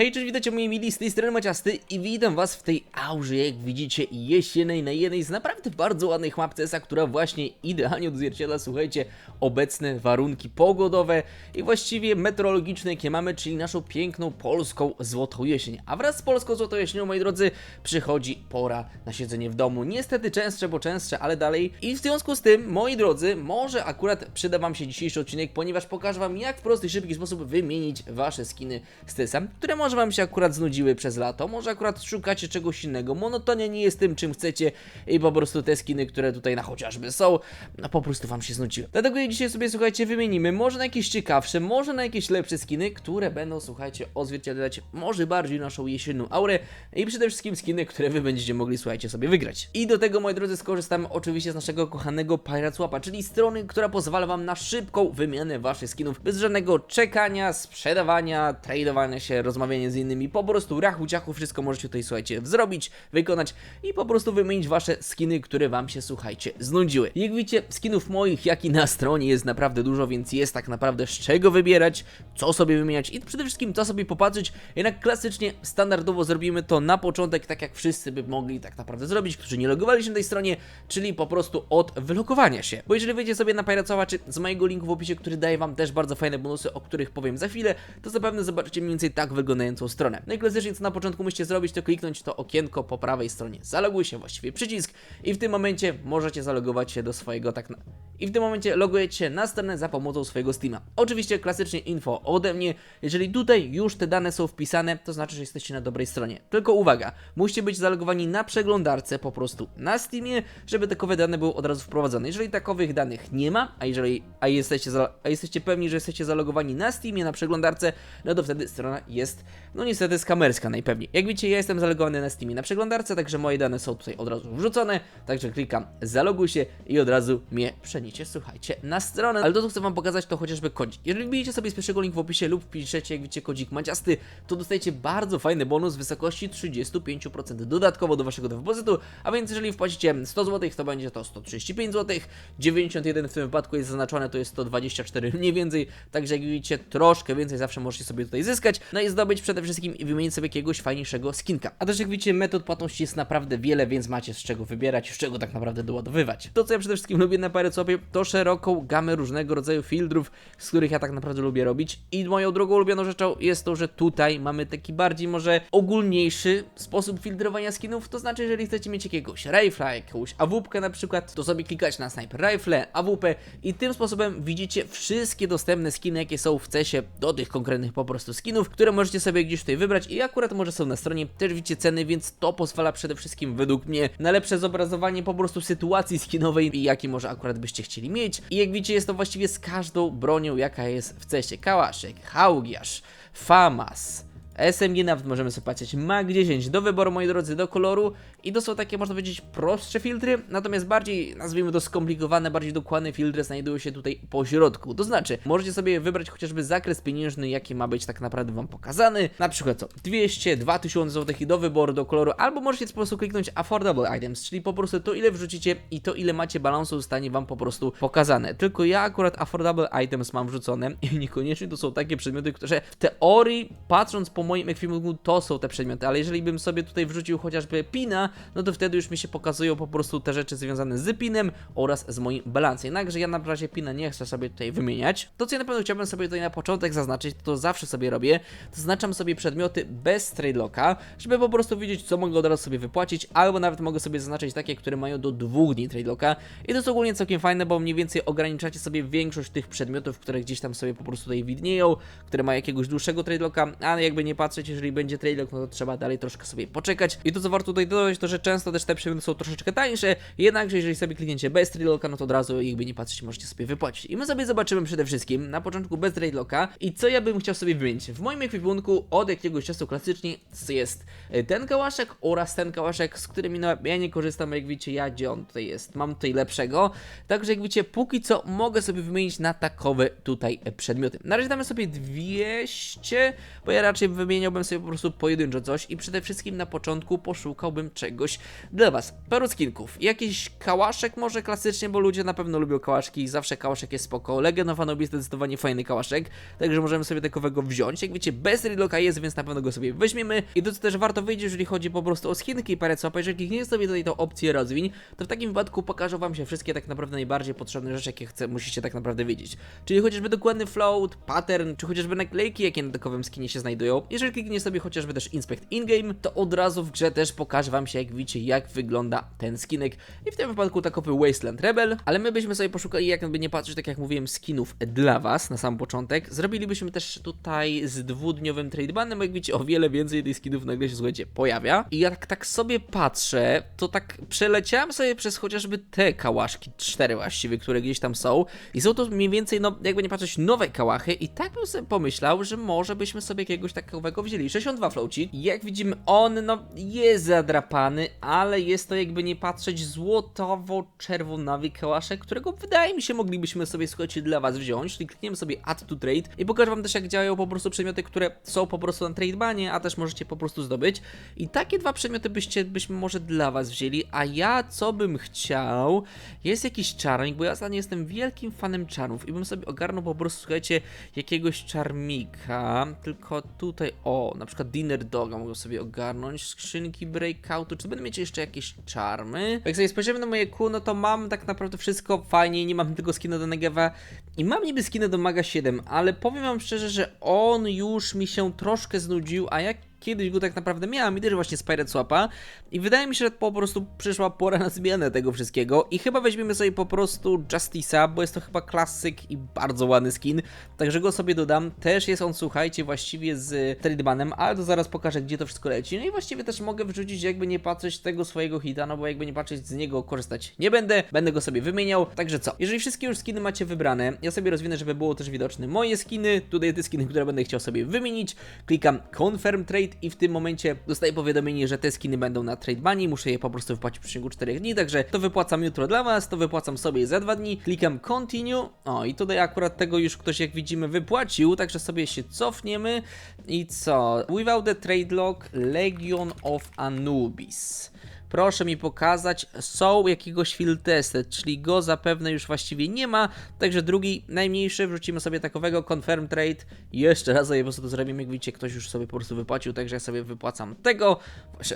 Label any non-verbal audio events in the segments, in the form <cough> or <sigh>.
Hej, cześć, witajcie moi mili, z tej strony Maciasty i witam was w tej aurze, jak widzicie, jesiennej na jednej z naprawdę bardzo ładnych map CSa, która właśnie idealnie odzwierciedla, słuchajcie, obecne warunki pogodowe i właściwie meteorologiczne, jakie mamy, czyli naszą piękną polską złotą jesień. A wraz z polską złotą jesienią, moi drodzy, przychodzi pora na siedzenie w domu. Niestety częstsze, bo częstsze, ale dalej. I w związku z tym, moi drodzy, może akurat przyda wam się dzisiejszy odcinek, ponieważ pokażę wam, jak w prosty i szybki sposób wymienić wasze skiny z CSa, które może wam się akurat znudziły przez lato, może akurat szukacie czegoś innego, monotonia nie jest tym, czym chcecie i po prostu te skiny, które tutaj na chociażby są, no po prostu wam się znudziły. Dlatego je dzisiaj sobie, słuchajcie, wymienimy, może na jakieś ciekawsze, może na jakieś lepsze skiny, które będą, słuchajcie, odzwierciedlać może bardziej naszą jesienną aurę i przede wszystkim skiny, które wy będziecie mogli, słuchajcie, sobie wygrać. I do tego, moi drodzy, skorzystamy oczywiście z naszego kochanego Pirate Swapa, czyli strony, która pozwala wam na szybką wymianę waszych skinów, bez żadnego czekania, sprzedawania, tradowania się, rozmawiania z innymi, po prostu rachu ciachu, wszystko możecie tutaj, słuchajcie, zrobić, wykonać i po prostu wymienić wasze skiny, które wam się, słuchajcie, znudziły. Jak widzicie, skinów moich, jak i na stronie jest naprawdę dużo, więc jest tak naprawdę z czego wybierać, co sobie wymieniać i przede wszystkim co sobie popatrzeć. Jednak klasycznie, standardowo zrobimy to na początek, tak jak wszyscy by mogli tak naprawdę zrobić, którzy nie logowali się na tej stronie, czyli po prostu od wylogowania się. Bo jeżeli wejdziecie sobie na Piracowa, czy z mojego linku w opisie, który daje wam też bardzo fajne bonusy, o których powiem za chwilę, to zapewne zobaczycie mniej więcej tak wyglądającą stronę. No i klasycznie co na początku musicie zrobić, to kliknąć to okienko po prawej stronie. Zaloguj się, właściwie przycisk i w tym momencie możecie zalogować się do swojego tak na... I w tym momencie logujecie się na stronę za pomocą swojego Steama. Oczywiście klasycznie info ode mnie. Jeżeli tutaj już te dane są wpisane, to znaczy, że jesteście na dobrej stronie. Tylko uwaga, musicie być zalogowani na przeglądarce po prostu na Steamie, żeby takowe dane były od razu wprowadzone. Jeżeli takowych danych nie ma, a jeżeli a jesteście, a jesteście pewni, że jesteście zalogowani na Steamie, na przeglądarce, no to wtedy strona jest, no niestety, skamerska najpewniej. Jak widzicie, ja jestem zalogowany na Steamie na przeglądarce, także moje dane są tutaj od razu wrzucone, także klikam zaloguj się i od razu mnie przenicie, słuchajcie, na stronę. Ale to, co chcę wam pokazać, to chociażby kodzik. Jeżeli wbijecie sobie z pierwszego link w opisie lub wpiszecie, jak widzicie, kodzik maciasty, to dostajecie bardzo fajny bonus w wysokości 35% dodatkowo do waszego depozytu, a więc jeżeli wpłacicie 100 zł, to będzie to 135 zł, 91 w tym wypadku jest zaznaczone, to jest 124 mniej więcej, także jak widzicie, troszkę więcej zawsze możecie sobie tutaj zyskać, no i zdobyć przede wszystkim i wymienić sobie jakiegoś fajniejszego skinka. A też jak widzicie, metod płatności jest naprawdę wiele, więc macie z czego wybierać, z czego tak naprawdę doładowywać. To, co ja przede wszystkim lubię na Pirate to szeroką gamę różnego rodzaju filtrów, z których ja tak naprawdę lubię robić. I moją drugą ulubioną rzeczą jest to, że tutaj mamy taki bardziej może ogólniejszy sposób filtrowania skinów, to znaczy, jeżeli chcecie mieć jakiegoś rifla, jakąś awupkę na przykład, to sobie klikać na sniper rifle, awupę i tym sposobem widzicie wszystkie dostępne skiny, jakie są w cesie do tych konkretnych po prostu skinów, które możecie sobie gdzieś tutaj wybrać i akurat może są na stronie, też widzicie ceny, więc to pozwala przede wszystkim według mnie na lepsze zobrazowanie po prostu sytuacji skinowej i jaki może akurat byście chcieli mieć. I jak widzicie, jest to właściwie z każdą bronią, jaka jest w cesie. Kałaszek, Haugiasz, Famas, SMG nawet możemy sobie patrzeć. Mag 10 do wyboru, moi drodzy, do koloru. I to są takie, można powiedzieć, prostsze filtry, natomiast bardziej, nazwijmy to skomplikowane, bardziej dokładne filtry znajdują się tutaj po środku. To znaczy, możecie sobie wybrać chociażby zakres pieniężny, jaki ma być tak naprawdę Wam pokazany. Na przykład co? 200, 2000 zł i do wyboru, do koloru, albo możecie po prostu kliknąć Affordable Items, czyli po prostu to, ile wrzucicie i to, ile macie balansu, zostanie Wam po prostu pokazane. Tylko ja akurat Affordable Items mam wrzucone <laughs> i niekoniecznie to są takie przedmioty, które w teorii, patrząc po moim ekwipunku to są te przedmioty, ale jeżeli bym sobie tutaj wrzucił chociażby pina, no to wtedy już mi się pokazują po prostu te rzeczy związane z pinem oraz z moim balansem. Jednakże ja na razie pina nie chcę sobie tutaj wymieniać. To co ja na pewno chciałbym sobie tutaj na początek zaznaczyć, to zawsze sobie robię, zaznaczam sobie przedmioty bez trade locka, żeby po prostu wiedzieć co mogę od razu sobie wypłacić, albo nawet mogę sobie zaznaczyć takie, które mają do dwóch dni trade locka i to jest ogólnie całkiem fajne, bo mniej więcej ograniczacie sobie większość tych przedmiotów, które gdzieś tam sobie po prostu tutaj widnieją, które mają jakiegoś dłuższego trade locka, ale jakby nie patrzeć, jeżeli będzie trade lock, no to trzeba dalej troszkę sobie poczekać. I to co warto tutaj dodać, to że często też te przedmioty są troszeczkę tańsze, jednakże jeżeli sobie klikniecie bez trade locka, no to od razu jakby nie patrzeć, możecie sobie wypłacić. I my sobie zobaczymy przede wszystkim na początku bez trade locka i co ja bym chciał sobie wymienić. W moim ekwipunku od jakiegoś czasu klasycznie jest e, ten kałaszek oraz ten kałaszek, z którymi no, ja nie korzystam, jak widzicie, ja gdzie on tutaj jest, mam tutaj lepszego. Także jak widzicie, póki co mogę sobie wymienić na takowe tutaj e, przedmioty. Na razie damy sobie 200, bo ja raczej wymieniałbym sobie po prostu pojedynczo coś i przede wszystkim na początku poszukałbym czegoś dla was. Paru skinków. Jakiś kałaszek może klasycznie, bo ludzie na pewno lubią kałaszki i zawsze kałaszek jest spoko. Legend of zdecydowanie fajny kałaszek, także możemy sobie takowego wziąć. Jak wiecie, bez reloka jest, więc na pewno go sobie weźmiemy. I to co też warto wiedzieć, jeżeli chodzi po prostu o skinki i parę co, jeżeli klikniecie sobie tutaj tą opcję rozwiń, to w takim wypadku pokażę wam się wszystkie tak naprawdę najbardziej potrzebne rzeczy, jakie chce, musicie tak naprawdę wiedzieć. Czyli chociażby dokładny float, pattern, czy chociażby naklejki, jakie na takowym skinie się znajdują. Jeżeli klikniecie sobie chociażby też Inspect In-Game, to od razu w grze też pokaże wam się, jak widzicie, jak wygląda ten skinek. I w tym wypadku takowy Wasteland Rebel, ale my byśmy sobie poszukali, jakby nie patrzeć, tak jak mówiłem, skinów dla was na sam początek. Zrobilibyśmy też tutaj z dwudniowym tradebanem, jak widzicie, o wiele więcej tych skinów nagle się, słuchajcie, pojawia. I jak tak sobie patrzę, to tak przeleciałem sobie przez chociażby te kałaszki, cztery właściwie, które gdzieś tam są. I są to mniej więcej, no jakby nie patrzeć, nowe kałachy. I tak bym sobie pomyślał, że może byśmy sobie jakiegoś takowego wzięli. 62 flowcik. Jak widzimy, on no jest zadrapany, ale jest to jakby nie patrzeć złotowo-czerwonawy kałaszek, którego wydaje mi się moglibyśmy sobie, słuchajcie, dla was wziąć. Czyli klikniemy sobie add to trade i pokażę wam też jak działają po prostu przedmioty, które są po prostu na tradebanie, a też możecie po prostu zdobyć. I takie dwa przedmioty byście, byśmy może dla was wzięli, a ja co bym chciał, jest jakiś czarnik, bo ja ostatnio jestem wielkim fanem czarów i bym sobie ogarnął po prostu, słuchajcie, jakiegoś czarmika, tylko tutaj, o, na przykład Dinner Doga mogę sobie ogarnąć, skrzynki Breakoutu, czy będę mieć jeszcze jakieś czarmy? Jak sobie spojrzymy na moje kół, no to mam tak naprawdę wszystko fajnie, nie mam tylko skina do Negewa i mam niby skinę do Maga 7, ale powiem wam szczerze, że on już mi się troszkę znudził, a jak kiedyś go tak naprawdę miałem i też właśnie z Pirate Swapa. I wydaje mi się, że po prostu przyszła pora na zmianę tego wszystkiego. I chyba weźmiemy sobie po prostu Justice'a, bo jest to chyba klasyk i bardzo ładny skin, także go sobie dodam. Też jest on, słuchajcie, właściwie z Tradebanem, ale to zaraz pokażę, gdzie to wszystko leci. No i właściwie też mogę wrzucić, jakby nie patrzeć tego swojego hita, no bo jakby nie patrzeć z niego korzystać nie będę, będę go sobie wymieniał. Także co, jeżeli wszystkie już skiny macie wybrane, ja sobie rozwinę, żeby było też widoczne moje skiny, tutaj te skiny, które będę chciał sobie wymienić, klikam Confirm Trade i w tym momencie dostaję powiadomienie, że te skiny będą na trade bunny, muszę je po prostu wypłacić w przeciągu 4 dni, także to wypłacam jutro dla was, to wypłacam sobie za 2 dni, klikam continue, o i tutaj akurat tego już ktoś jak widzimy wypłacił, także sobie się cofniemy. I co, without the trade log, Legion of Anubis. Proszę mi pokazać, są jakiegoś field tested, czyli go zapewne już właściwie nie ma, także drugi, najmniejszy, wrzucimy sobie takowego, confirm trade, jeszcze raz po prostu to zrobimy, jak widzicie, ktoś już sobie po prostu wypłacił, także ja sobie wypłacam tego,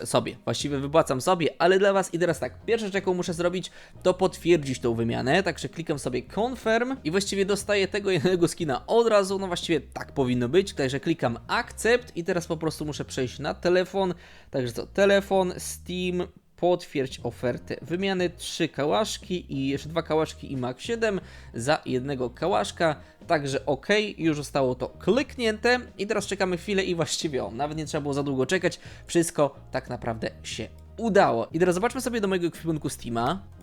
sobie, właściwie wypłacam sobie, ale dla was i teraz tak, pierwsza rzecz jaką muszę zrobić, to potwierdzić tą wymianę, także klikam sobie confirm i właściwie dostaję tego jednego skina od razu, no właściwie tak powinno być, także klikam accept i teraz po prostu muszę przejść na telefon, także to telefon, Steam, potwierdź ofertę wymiany, trzy kałaszki i jeszcze dwa kałaszki i Mac 7 za jednego kałaszka, także ok, już zostało to kliknięte i teraz czekamy chwilę i właściwie o, nawet nie trzeba było za długo czekać, wszystko tak naprawdę się udało. I teraz zobaczmy sobie do mojego ekwipunku Steama.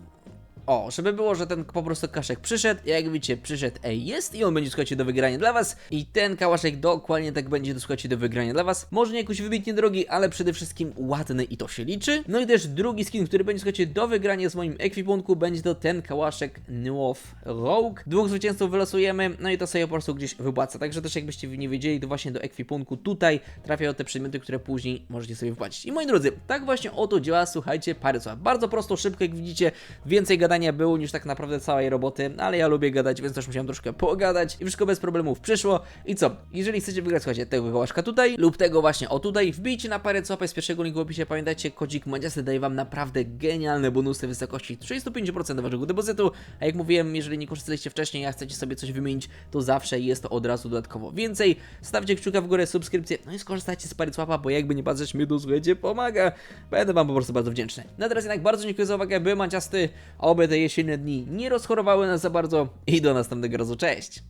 O, żeby było, że ten po prostu kaszek przyszedł, jak widzicie, przyszedł ej jest i on będzie, słuchajcie, do wygrania dla was i ten kałaszek dokładnie tak będzie, słuchajcie, do wygrania dla was. Może nie jakoś wybitnie drogi, ale przede wszystkim ładny i to się liczy. No i też drugi skin, który będzie, słuchajcie, do wygrania z moim ekwipunku, będzie to ten kałaszek Nuof Rogue. Dwóch zwycięzców wylosujemy, no i to sobie po prostu gdzieś wypłaca, także też jakbyście nie wiedzieli, to właśnie do ekwipunku tutaj trafiają te przedmioty, które później możecie sobie wypłacić. I moi drodzy, tak właśnie oto działa, słuchajcie, Paryca. Bardzo prosto, szybko, jak widzicie, więcej gadania było niż tak naprawdę całej roboty, ale ja lubię gadać, więc też musiałem troszkę pogadać i wszystko bez problemów przyszło. I co? Jeżeli chcecie wygrać, słuchajcie, tego kołaszka tutaj lub tego właśnie o tutaj, wbijcie na parę copy z pierwszego linku w opisie, pamiętajcie, kodzik Madziasy daje wam naprawdę genialne bonusy w wysokości 35% do waszego depozytu, a jak mówiłem, jeżeli nie korzystaliście wcześniej, a chcecie sobie coś wymienić, to zawsze jest to od razu dodatkowo więcej. Stawcie kciuka w górę, subskrypcję, no i skorzystajcie z pary bo jakby nie patrzeć, mi to słuchajcie, pomaga. Będę wam po prostu bardzo wdzięczny. Na teraz jednak bardzo dziękuję za uwagę, byłem Maciasty, oby te jesienne dni nie rozchorowały nas za bardzo i do następnego razu, cześć!